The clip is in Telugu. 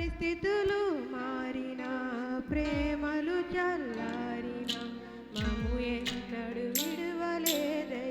పరిస్థితులు మారిన ప్రేమలు చల్లారిన మము ఎన్నడు విడవలేదే